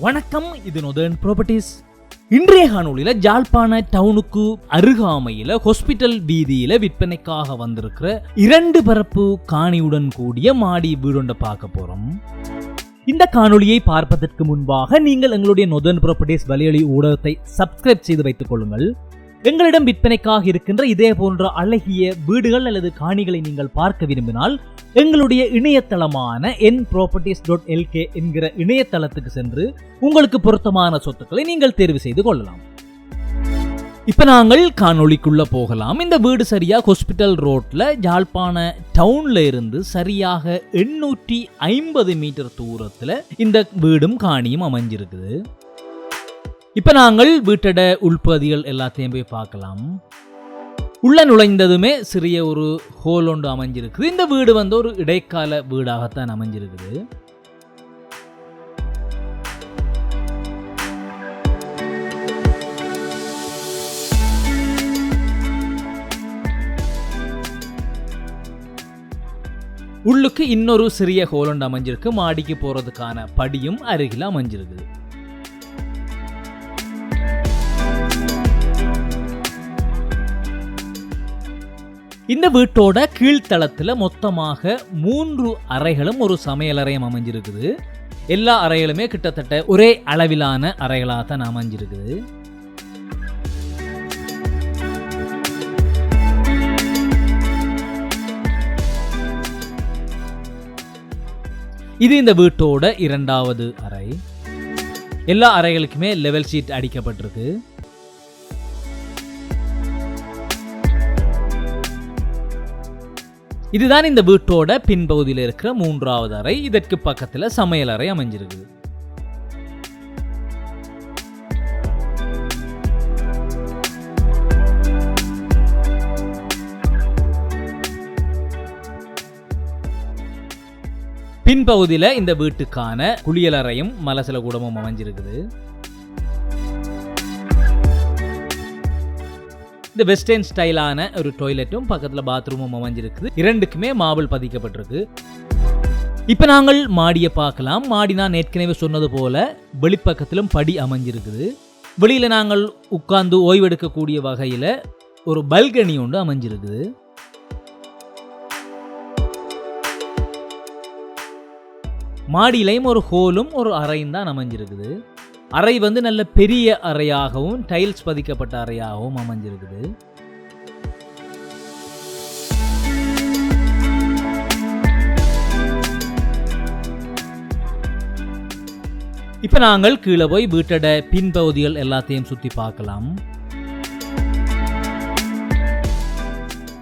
வணக்கம் இது northern properties இன்றைய காணொலியில் ஜாழ்ப்பாண டவுனுக்கு அருகாமையில் ஹாஸ்பிட்டல் வீதியில் விற்பனைக்காக வந்திருக்கிற இரண்டு பரப்பு காணியுடன் கூடிய மாடி வீடு பார்க்க போறோம். இந்த காணொலியை பார்ப்பதற்கு முன்பாக நீங்கள் எங்களுடைய நொதர்ன் ப்ராப்பர்ட்டிஸ் வலையொலி ஊடகத்தை சப்ஸ்கிரைப் செய்து வைத்துக் கொள்ளுங்கள். எங்களிடம் விற்பனைக்காக இருக்கின்ற இதே போன்ற அழகிய வீடுகள் அல்லது காணிகளை நீங்கள் பார்க்க விரும்பினால் எங்களுடைய இணையதளமான என் ப்ராப்பர்ட்டிஸ் டாட் எல்கே என்கிற இணையதளத்துக்கு சென்று உங்களுக்கு பொருத்தமான சொத்துக்களை நீங்கள் தேர்வு செய்து கொள்ளலாம். இப்போ நாங்கள் காணொளிக்குள்ள போகலாம். இந்த வீடு சரியாக ஹாஸ்பிட்டல் ரோட்டில் ஜாழ்ப்பாண டவுன்ல இருந்து சரியாக எண்ணூற்றி ஐம்பது மீட்டர் தூரத்தில் இந்த வீடும் காணியும் அமைஞ்சிருக்குது. இப்போ நாங்கள் வீட்டோட உள்பகுதிகள் எல்லாத்தையும் போய் பார்க்கலாம். உள்ள நுழைந்ததுமே சிறிய ஒரு ஹோல் ஒன்று அமைஞ்சிருக்குது. இந்த வீடு வந்து ஒரு இடைக்கால வீடாகத்தான் அமைஞ்சிருக்குது. உள்ளுக்கு இன்னொரு சிறிய ஹோல் ஒன்று அமைஞ்சிருக்கு. மாடிக்கு போறதுக்கான படியும் அருகில் அமைஞ்சிருக்குது. இந்த வீட்டோட கீழ்த்தளத்தில் மொத்தமாக மூன்று அறைகளும் ஒரு சமையலறையும் அமைஞ்சிருக்குது. எல்லா அறைகளுமே கிட்டத்தட்ட ஒரே அளவிலான அறைகளாக தான் அமைஞ்சிருக்குது. இது இந்த வீட்டோட இரண்டாவது அறை. எல்லா அறைகளுக்குமே லெவல் ஷீட் அடிக்கப்பட்டிருக்கு. இதுதான் இந்த வீட்டோட பின்பகுதியில் இருக்கிற மூன்றாவது அறை. இதற்கு பக்கத்துல சமையல் அறை அமைஞ்சிருக்குது. பின்பகுதியில இந்த வீட்டுக்கான குளியலறையும் மலசல கூடமும் அமைஞ்சிருக்குது. இந்த வெஸ்டர்ன் ஸ்டைலான ஒரு டாய்லெட்டும் பக்கத்தில் பாத்ரூமும் அமைஞ்சிருக்குது. இரண்டுக்குமே மாபிள் பதிக்கப்பட்டிருக்கு. இப்போ நாங்கள் மாடியை பார்க்கலாம். மாடி நான் ஏற்கனவே சொன்னது போல வெளிப்பக்கத்திலும் படி அமைஞ்சிருக்குது. வெளியில் நாங்கள் உட்கார்ந்து ஓய்வெடுக்கக்கூடிய வகையில் ஒரு பல்கனி ஒன்று அமைஞ்சிருக்குது. மாடியிலையும் ஒரு ஹோலும் ஒரு அறையும் தான் அமைஞ்சிருக்குது. அறை வந்து நல்ல பெரிய அறையாகவும் டைல்ஸ் பதிக்கப்பட்ட அறையாகவும் அமைஞ்சிருக்குது. இப்போ நாங்கள் கீழே போய் வீட்டோட பின்பகுதிகள் எல்லாத்தையும் சுற்றி பார்க்கலாம்.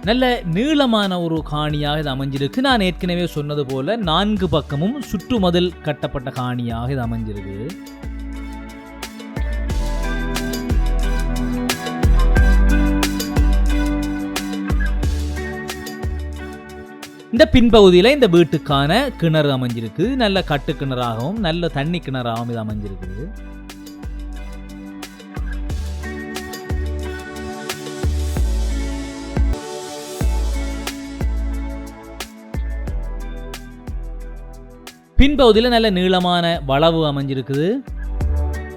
நல்ல நீளமான ஒரு காணியாக இது அமைஞ்சிருக்கு. நான் ஏற்கனவே சொன்னது போல நான்கு பக்கமும் சுற்றுமதில் கட்டப்பட்ட காணியாக இது அமைஞ்சிருக்கு. இந்த பின்பகுதியில் இந்த வீட்டுக்கான கிணறு அமைஞ்சிருக்கு. நல்ல கட்டு கிணறாகவும் நல்ல தண்ணி கிணறாகவும் இது அமைஞ்சிருக்குது. பின்பகுதியில் நல்ல நீளமான வளவு அமைஞ்சிருக்குது.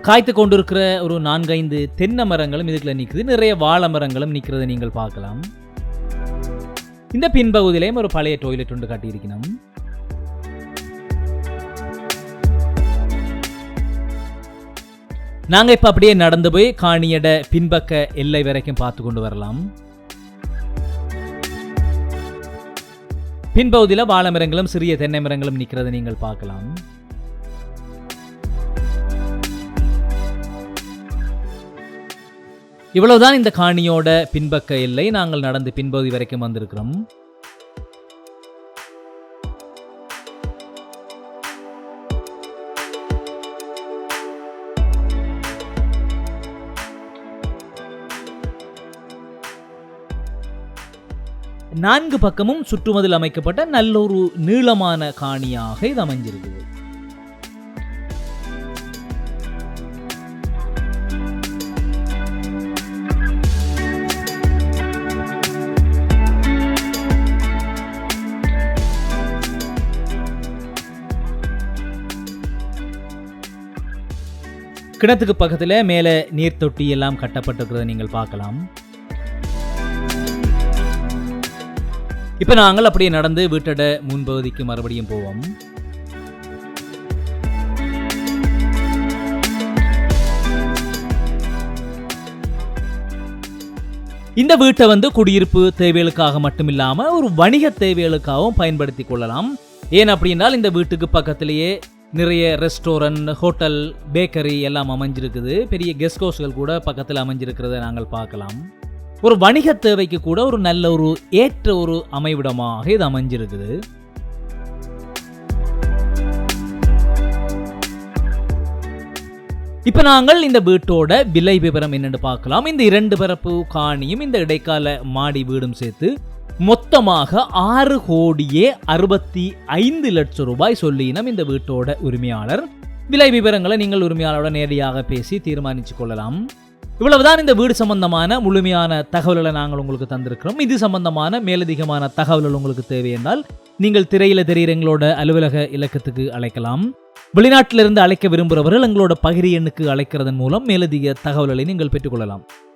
காய்த்து கொண்டிருக்கிற ஒரு நான்கைந்து தென்னை மரங்களும் இதுக்குள்ள நிற்குது நிறைய வாழை மரங்களும் நிற்கிறத நீங்கள் பார்க்கலாம். இந்த பின்பகுதியிலையும் ஒரு பழைய டாய்லெட் ஒன்று கட்டியிருக்கணும். நாங்க இப்ப அப்படியே நடந்து போய் காணியட பின்பக்க எல்லை வரைக்கும் பார்த்து கொண்டு வரலாம். பின்பகுதியில் வாழை மரங்களும் சிறிய தென்னை மரங்களும் நிற்கிறத நீங்கள் பார்க்கலாம். இவ்வளவுதான் இந்த காணியோட பின்பக்க எல்லை. நாங்கள் நடந்து பின்பகுதி வரைக்கும் வந்திருக்கிறோம். நான்கு பக்கமும் சுற்றுமதில் அமைக்கப்பட்ட நல்ல ஒரு நீளமான காணியாக இது அமைஞ்சிருக்குது கிணத்துக்கு பக்கத்தில் மேலே நீர் தொட்டி எல்லாம் கட்டப்பட்டிருக்கிறத நீங்கள் பார்க்கலாம். இப்போ நாங்கள் அப்படியே நடந்து வீட்டோட முன்பகுதிக்கு மறுபடியும் போவோம். இந்த வீட்டை வந்து குடியிருப்பு தேவைகளுக்காக மட்டும் ஒரு வணிக தேவைகளுக்காகவும் பயன்படுத்தி கொள்ளலாம். ஏன் அப்படின்னால் இந்த வீட்டுக்கு பக்கத்திலேயே நிறைய ரெஸ்டாரண்ட் ஹோட்டல் பேக்கரி எல்லாம் அமைஞ்சிருக்குது. பெரிய கெஸ்ட் ஹவுஸ்கள் கூட பக்கத்தில் அமைஞ்சிருக்கிறத நாங்கள் பார்க்கலாம். ஒரு வணிக தேவைக்கு கூட ஒரு நல்ல ஒரு ஏற்ற ஒரு அமைவிடமாக இது அமைஞ்சிருக்குது. இப்போ நாங்கள் இந்த வீட்டோட விலை விவரம் என்னென்னு பார்க்கலாம். இந்த இரண்டு பரப்பு காணியும் இந்த இடைக்கால மாடி வீடும் சேர்த்து மொத்தமாக ஆறு கோடியே அறுபத்தி ஐந்து லட்சம் ரூபாய் சொல்லினம் இந்த வீட்டோட உரிமையாளர். விலை விவரங்களை நீங்கள் உரிமையாளரோட நேரடியாக பேசி தீர்மானித்து கொள்ளலாம். இவ்வளவுதான் இந்த வீடு சம்பந்தமான முழுமையான தகவல்களை நாங்கள் உங்களுக்கு தந்திருக்கிறோம். இது சம்பந்தமான மேலதிகமான தகவல்கள் உங்களுக்கு தேவை என்றால் நீங்கள் திரையில தெரிகிற எங்களோட அலுவலக இலக்கத்துக்கு அழைக்கலாம். வெளிநாட்டிலிருந்து அழைக்க விரும்புகிறவர்கள் எங்களோட பகிரி எண்ணுக்கு அழைக்கிறதன் மூலம் மேலதிக தகவல்களை நீங்கள் பெற்றுக்கொள்ளலாம்